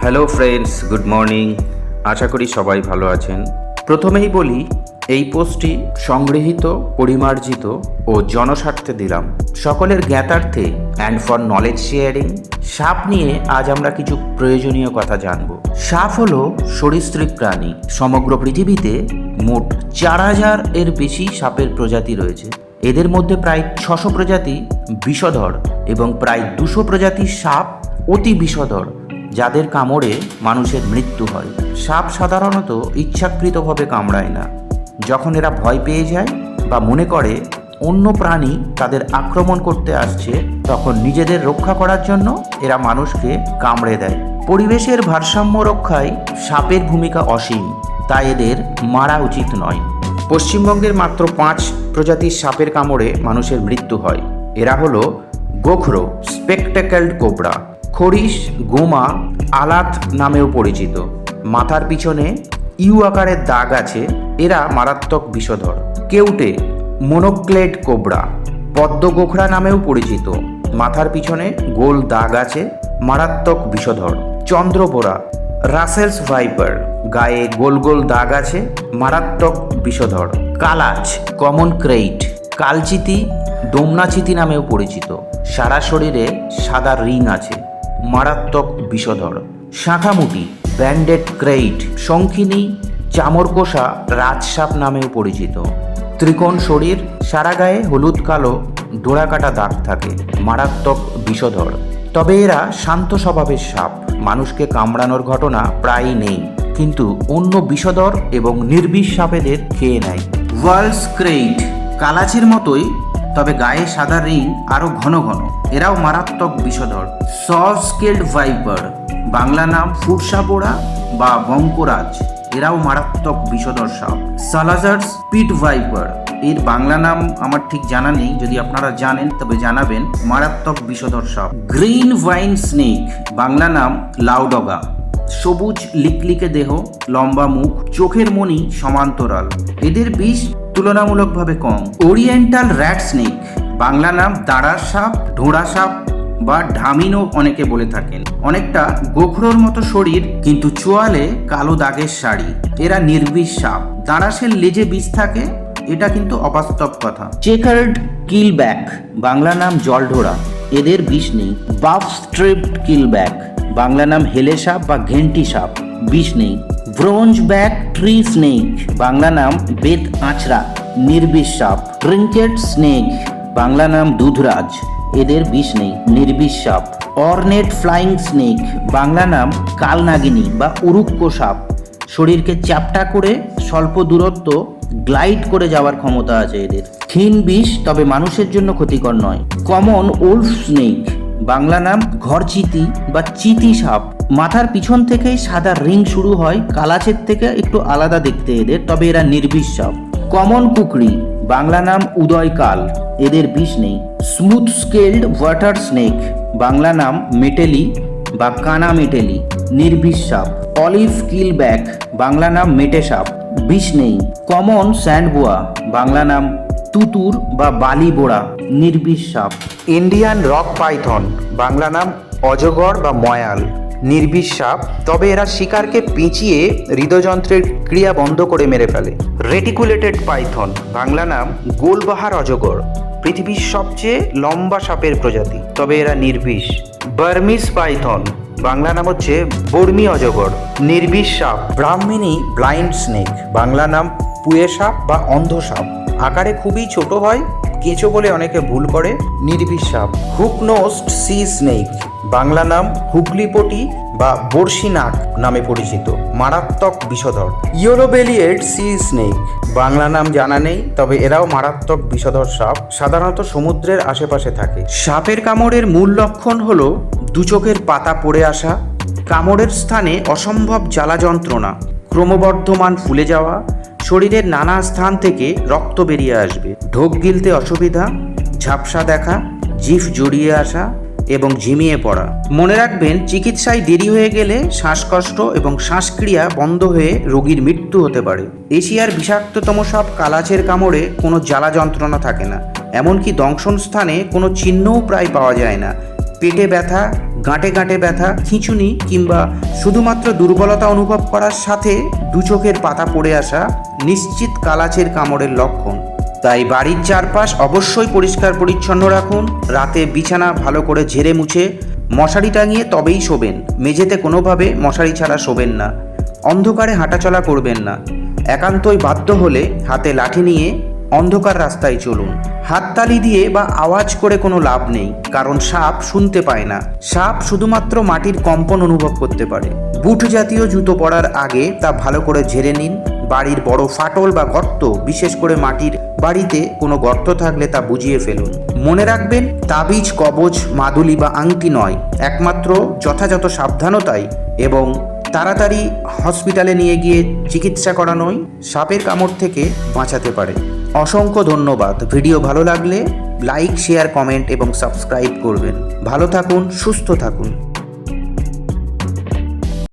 Hello friends good morning আশা করি সবাই ভালো আছেন। প্রথমেই বলি, এই পোস্টটি সংগৃহীত, পরিমার্জিত ও জনস্বার্থে দিলাম। সকলের জ্ঞাতার্থে অ্যান্ড ফর নলেজ শেয়ারিং সাপ নিয়ে আজ আমরা কিছু প্রয়োজনীয় কথা জানব। সাপ হল সরীসৃপ প্রাণী। সমগ্র পৃথিবীতে মোট চার হাজার এর বেশি সাপের প্রজাতি রয়েছে। এদের মধ্যে প্রায় ছশো প্রজাতি বিষধর এবং প্রায় দুশো প্রজাতির সাপ অতি বিষধর। যাদের কামড়ে মানুষের মৃত্যু হয়। সাপ সাধারণত ইচ্ছাকৃতভাবে কামড়ায় না। যখন এরা ভয় পেয়ে যায় বা মনে করে অন্য প্রাণী তাদের আক্রমণ করতে আসছে, তখন নিজেদের রক্ষা করার জন্য এরা মানুষকে কামড়ে দেয়। পরিবেশের ভারসাম্য রক্ষায় সাপের ভূমিকা অসীম, তাই এদের মারা উচিত নয়। পশ্চিমবঙ্গের মাত্র পাঁচ প্রজাতির সাপের কামড়ে মানুষের মৃত্যু হয়। এরা হলো গোখরো, স্পেকটেকেলড কোবরা। খরিশ, গোমা, আলাত নামেও পরিচিত। মাথার পিছনে ইউ আকারের দাগ আছে, এরা মারাত্মক বিষধর। কেউটে, মোনোক্লেড কোবরা, পদ্ম গোখরা নামেও পরিচিত। মাথার পিছনে গোল দাগ আছে, মারাত্মক বিষধর। চন্দ্রবোরা রাসেলস ভাইপার, গায়ে গোল গোল দাগ আছে, মারাত্মক বিষধর। কালাচ, কমন ক্রেইট, কালচিতি, দোমনাচিতি নামেও পরিচিত। সারা শরীরে সাদা রিং আছে। মারাত্মক বিষধর। শাঁখামুটি, ব্যান্ডেড ক্রেইট, শঙ্খিনী, চামরকোষা, রাজসাপ নামেও পরিচিত। ত্রিকোণ শরীর, সারা গায়ে হলুদ কালো, ডোরাকাটা দাগ থাকে, মারাত্মক বিষধর। তবে এরা শান্ত স্বভাবের সাপ, মানুষকে কামড়ানোর ঘটনা প্রায়ই নেই, কিন্তু অন্য বিষধর এবং নির্বিষ সাপেদের খেয়ে নেয়। ওয়ার্লস ক্রেইট, কালাচির মতোই, তবে গায়ে সাদা রিং আরও ঘন ঘন। এরাও মারাত্মক বিষধর। সফট স্কেলড ভাইপার বাংলা নাম ফুরসাপোড়া বা বঙ্করাজ। এরাও মারাত্মক বিষধর সাপ। সালাজার স্পিড ভাইপার এর বাংলা নাম আমার ঠিক জানা নেই, যদি আপনারা জানেন, তবে জানাবেন, মারাত্মক বিষধর সাপ। গ্রিন ভাইন স্নেক বাংলা নাম লাউডগা। সবুজ লিকলিকে দেহ, লম্বা মুখ, চোখের মণি সমান্তরাল। এদের বিষ তুলনামূলকভাবে কম। ওরিয়েন্টাল র্যাট স্নেক বাংলা নাম দাঁড়া সাপ, ঢোড়া সাপ বা ঢামিনও অনেকে বলে থাকেন। অনেকটা গোখরোর মতো শরীর, কিন্তু চোয়ালে কালো দাগের শাড়ি। এরা নির্বিষ সাপ। দাঁড়াসের লেজে বিষ থাকে, এটা কিন্তু অবাস্তব কথা। চেকার্ড কিলব্যাক, বাংলা নাম জলঢোড়া। এদের বিষ নেই। বাফ স্ট্রিপড কিলব্যাক, বাংলা নাম হেলে সাপ বা ঘেন্টি সাপ। বিষ নেই। Bronze back tree snake, Bangla নাম বেত আঁচড়া। নির্বিষ সাপ। ট্রিঙ্কেট স্নেক। বাংলা নাম দুধরাজ। এদের বিষ নেই, নির্বিষ সাপ। অর্নেট ফ্লাইং স্নেক, বাংলা নাম কালনাগিনী বা উরুক্ক সাপ। শরীরকে চ্যাপটা করে স্বল্প দূরত্ব গ্লাইড করে যাওয়ার ক্ষমতা আছে এদের। ক্ষীণ বিষ তবে মানুষের জন্য ক্ষতিকর নয়। কমন ওল্ফ স্নেক, বাংলা নাম ঘরচিতি বা চিতি সাপ। মাথার পিছন থেকেই সাদা রিং শুরু হয়, কালাচের থেকে একটু আলাদা দেখতে এদের, তবে এরা নির্বিষ সাপ। কমন কুকরি বাংলা নাম উদয়কাল, এদের বিষ নেই। Smooth scaled water snake, Bangla নাম মেটেলি বা কানা মেটেলি নির্বিষ সাপ অলিভ কিল ব্যাক বাংলা নাম মেটে সাপ বিষ নেই। কমন স্যান্ডবোয়া, বাংলা নাম তুতুর বা বালি বোড়া নির্বিষ সাপ ইন্ডিয়ান রক পাইথন, বাংলা নাম অজগর বা ময়াল। নির্বিষ সাপ তবে এরা শিকারকে পিঁচিয়ে হৃদযন্ত্রের ক্রিয়া বন্ধ করে মেরে ফেলে। রেটিকুলেটেড পাইথন, বাংলা নাম গোলবাহার অজগর, পৃথিবীর সবচেয়ে লম্বা সাপের প্রজাতি, তবে এরা নির্বিষ। বার্মিস পাইথন, বাংলা নাম হচ্ছে বর্মি অজগর নির্বিষ সাপ ব্রাহ্মিনী ব্লাইন্ড স্নেক, বাংলা নাম পুয়ে সাপ বা অন্ধ সাপ। আকারে খুবই ছোট হয়, কেঁচো বলে অনেকে ভুল করে নির্বিষ সাপ হুকনোস্ট সি স্নেক বাংলা নাম হুগলিপটি বা বর্ষি নাক নামে পরিচিত। মারাত্মক বিষধর ইয়োলোবেলিয়েড সি স্নেক। বাংলা নাম জানা নেই, তবে এরাও মারাত্মক বিষধর সাপ। সাধারণত সমুদ্রের আশেপাশে থাকে। সাপের কামড়ের মূল লক্ষণ হলো দু চোখের পাতা পড়ে আসা, কামড়ের স্থানে অসম্ভব জ্বালা যন্ত্রণা, ক্রমবর্ধমান ফুলে যাওয়া, শরীরের নানা স্থান থেকে রক্ত বেরিয়ে আসবে, ঢোক গিলতে অসুবিধা, ঝাপসা দেখা, জিভ জড়িয়ে আসা এবং ঝিমিয়ে পড়া। মনে রাখবেন, চিকিৎসায় দেরি হয়ে গেলে শ্বাসকষ্ট এবং শ্বাসক্রিয়া বন্ধ হয়ে রোগীর মৃত্যু হতে পারে। এশিয়ার বিষাক্ততম সব কালাচের কামড়ে কোনো জ্বালা যন্ত্রণা থাকে না। এমনকি দংশন স্থানে কোনো চিহ্নও প্রায় পাওয়া যায় না। পেটে ব্যথা, গাঁটে গাঁটে ব্যথা, খিঁচুনি কিংবা শুধুমাত্র দুর্বলতা অনুভব করার সাথে দু চোখের পাতা পড়ে আসা নিশ্চিত কালাচের কামড়ের লক্ষণ। তাই বাড়ির চারপাশ অবশ্যই পরিষ্কার পরিচ্ছন্ন রাখুন। রাতে বিছানা ভালো করে ঝেড়ে মুছে মশারি টাঙিয়ে তবেই শোবেন। মেঝেতে কোনোভাবে মশারি ছাড়া শোবেন না। অন্ধকারে হাঁটাচলা করবেন না। একান্তই বাধ্য হলে হাতে লাঠি নিয়ে অন্ধকার রাস্তায় চলুন। হাততালি দিয়ে বা আওয়াজ করে কোনো লাভ নেই, কারণ সাপ শুনতে পায় না। সাপ শুধুমাত্র মাটির কম্পন অনুভব করতে পারে। বুট জাতীয় জুতো পরার আগে তা ভালো করে ঝেড়ে নিন। বাড়ির বড় ফাটল বা গর্ত, বিশেষ করে মাটির বাড়িতে কোনো গর্ত থাকলে তা বুঝিয়ে ফেলুন। মনে রাখবেন, তাবিজ কবজ মাদুলি বা আংটি নয়। একমাত্র যথাযথ সাবধানতাই এবং তাড়াতাড়ি হসপিটালে নিয়ে গিয়ে চিকিৎসা করানোই সাপের কামড় থেকে বাঁচাতে পারে। অসংখ্য ধন্যবাদ। ভিডিও ভালো লাগলে লাইক, শেয়ার, কমেন্ট এবং সাবস্ক্রাইব করবেন। ভালো থাকুন, সুস্থ থাকুন।